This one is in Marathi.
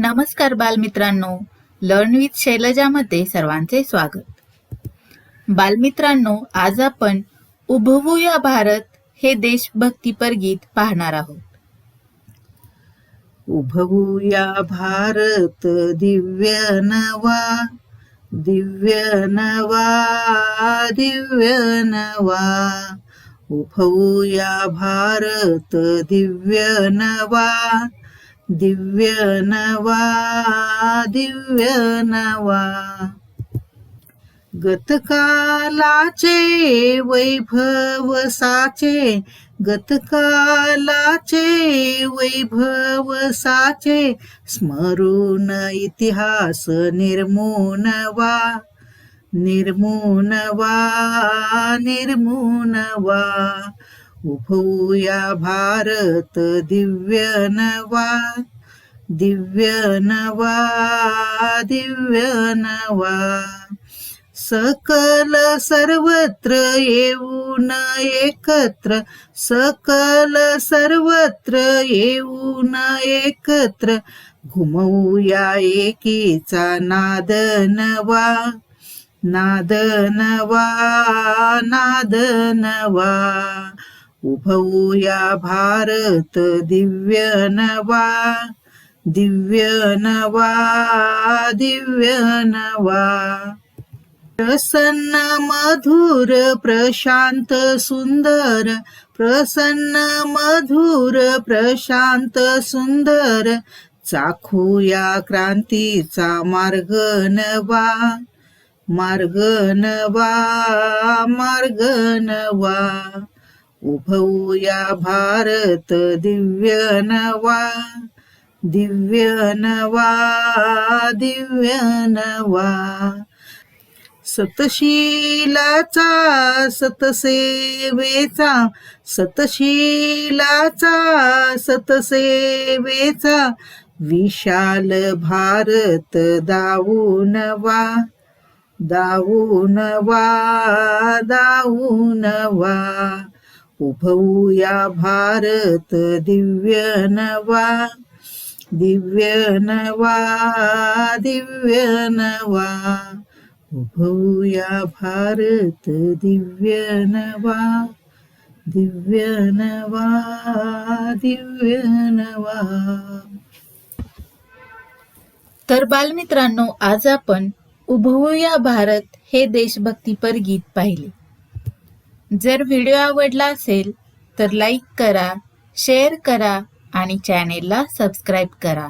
नमस्कार बालमित्रांनो. लर्न विथ शैलजामध्ये सर्वांचे स्वागत. बालमित्रांनो आज आपण उभवूया भारत हे देशभक्तीपर गीत पाहणार आहोत. उभवूया भारत दिव्य नवा दिव्य नवा दिव्य नवा. उभवूया भारत दिव्य नवा दिव्य नवा दिव्य नवा गतकालाचे वैभव साचे गतकालाचे वैभव साचे स्मरून इतिहास निर्मूनवा निर्मूनवा निर्मूनवा. उभवूया भारत दिव्य नवा दिव्य नवा दिव्य नवा सकल सर्वत्र येऊन एकत्र सकल सर्वत्र येऊन एकत्र घुमवूया एकीचा नादनवा नादनवा नादनवा. उभवूया भारत दिव्य नवा दिव्य नवा दिव्य नवा. प्रसन्न मधुर प्रशांत सुंदर प्रसन्न मधुर प्रशांत सुंदर चाखूया क्रांतीचा मार्ग नवा मार्ग नवा मार्ग नवा. उभवूया भारत दिव्य नवा दिव्य नवा दिव्य नवा सतशीलाचा सतसेवेचा सतशीलाचा सतसेवेचा विशाल भारत दाऊन वा दावून वा दाऊन वा उभवूया भारत दिव्य नवा दिव्य नवा दिव्य नवा उभवूया भारत दिव्य नवा दिव्य नवा दिव्य नवा तर बालमित्रांनो आज आपण उभवूया भारत हे देशभक्तीपर गीत पाहिले. जर व्हिडिओ आवडला असेल तर लाईक करा शेअर करा आणि चॅनेलला सबस्क्राईब करा.